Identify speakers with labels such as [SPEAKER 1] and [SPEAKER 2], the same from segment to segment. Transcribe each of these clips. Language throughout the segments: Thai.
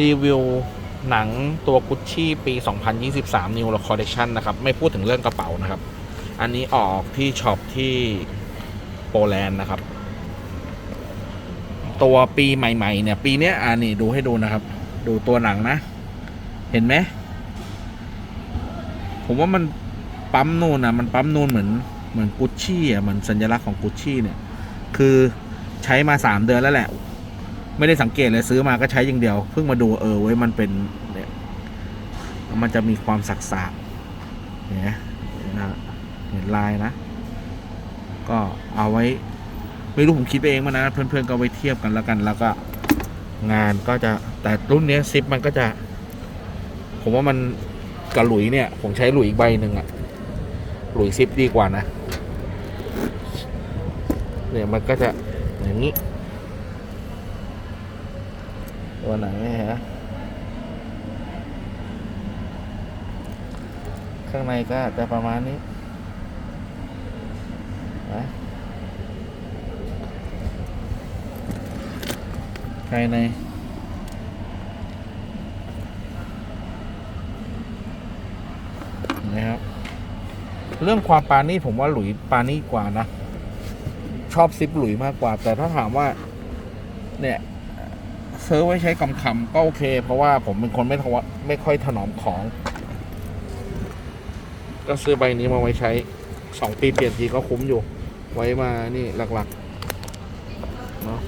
[SPEAKER 1] รีวิวหนังตัวกุชชี่ปี 2023 New Look Collection นะครับ ไม่พูดถึงเรื่องกระเป๋านะครับ อันนี้ออกที่ช็อปที่โปแลนด์นะครับ ตัวปีใหม่ๆ เนี่ย ปีเนี้ยอ่านี่ดูให้ดูนะครับ ดูตัวหนังนะ เห็นไหม ผมว่ามันปั๊มนูนอะ มันปั๊มนูนเหมือนเหมือนกุชชี่อะ เหมือนสัญลักษณ์ของกุชชี่เนี่ย คือใช้มาสามเดือนแล้วแหละ ไม่ได้สังเกตเลยซื้อมาก็ใช้อย่างเดียว เพิ่งมาดูเออไว้ยมันเป็นเนี่ยมันจะมีความสักสากๆเนไหมเห็นะเห็นลายนะ ก็เอาไว้ ไม่รู้ผมคิดไปเองมานะ เพื่อนๆก็ไว้เทียบกันแล้วกัน แล้วก็งานก็จะแต่รุ่นนี้ซิปมันก็จะ ผมว่ามันกับหลุยเนี่ย ผมใช้หลุยอีกใบหนึ่งอะหลุยซิปดีกว่านะเนี่ยมันก็จะอย่างนี้ ตัวไหนฮะข้างในก็จะประมาณนี้นะภายในนะครับ เรื่องความปานี่ผมว่าหลุยปานี่กว่านะ ชอบซิปหลุยมากกว่า แต่ถ้าถามว่า เนี่ย ซื้อไว้ใช้กำคำๆก็โอเค เพราะว่าผมเป็นคนไม่ทวะไม่ค่อยถนอมของ ก็ซื้อใบนี้มาไว้ใช้สองปีเปลี่ยนทีก็คุ้มอยู่ ไว้มานี่หลักๆเนาะ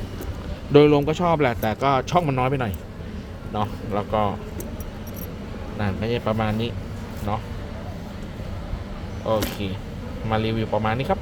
[SPEAKER 1] โดยรวมก็ชอบแหละ แต่ก็ช่องมันน้อยไปหน่อยเนาะแล้วก็นั่นก็จะประมาณนี้เนาะโอเค มารีวิวประมาณนี้ครับ